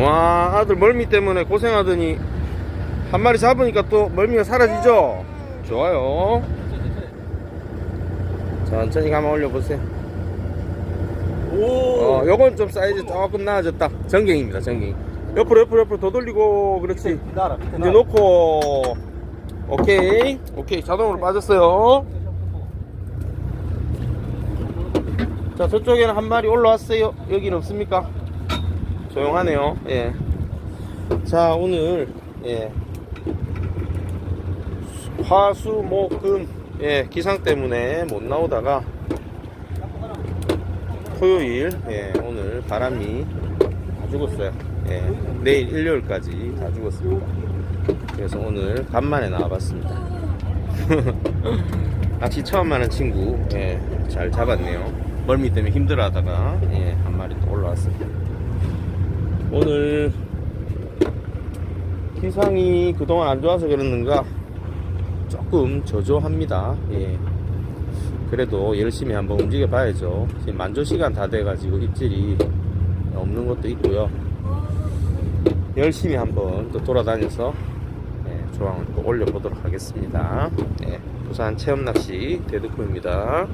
와 아들 멀미 때문에 고생하더니 한 마리 잡으니까 또 멀미가 사라지죠? 좋아요. 천천히 감아 올려보세요. 오. 어 요건 좀 사이즈 조금 나아졌다. 전갱입니다 전갱. 옆으로 옆으로 옆으로 더 돌리고 그렇지? 나라. 이제 놓고. 오케이. 오케이. 자동으로 빠졌어요. 자 저쪽에는 한 마리 올라왔어요. 여기는 없습니까 조용하네요 예 자 오늘 예 화 수 목 금 예 기상 때문에 못 나오다가 토요일 예 오늘 바람이 다 죽었어요 예 내일 일요일까지 다 죽었습니다 그래서 오늘 간만에 나와봤습니다. 낚시 처음 하는 친구, 예, 잘 잡았네요. 멀미 때문에 힘들어 하다가 예, 한 마리 또 올라왔습니다. 오늘 기상이 그동안 안 좋아서 그랬는가 조금 저조합니다. 예. 그래도 열심히 한번 움직여 봐야죠. 지금 만조 시간 다 돼가지고 입질이 없는 것도 있고요. 열심히 한번 또 돌아다녀서 예, 조항을 또 올려보도록 하겠습니다. 예, 부산 체험낚시 대두코입니다.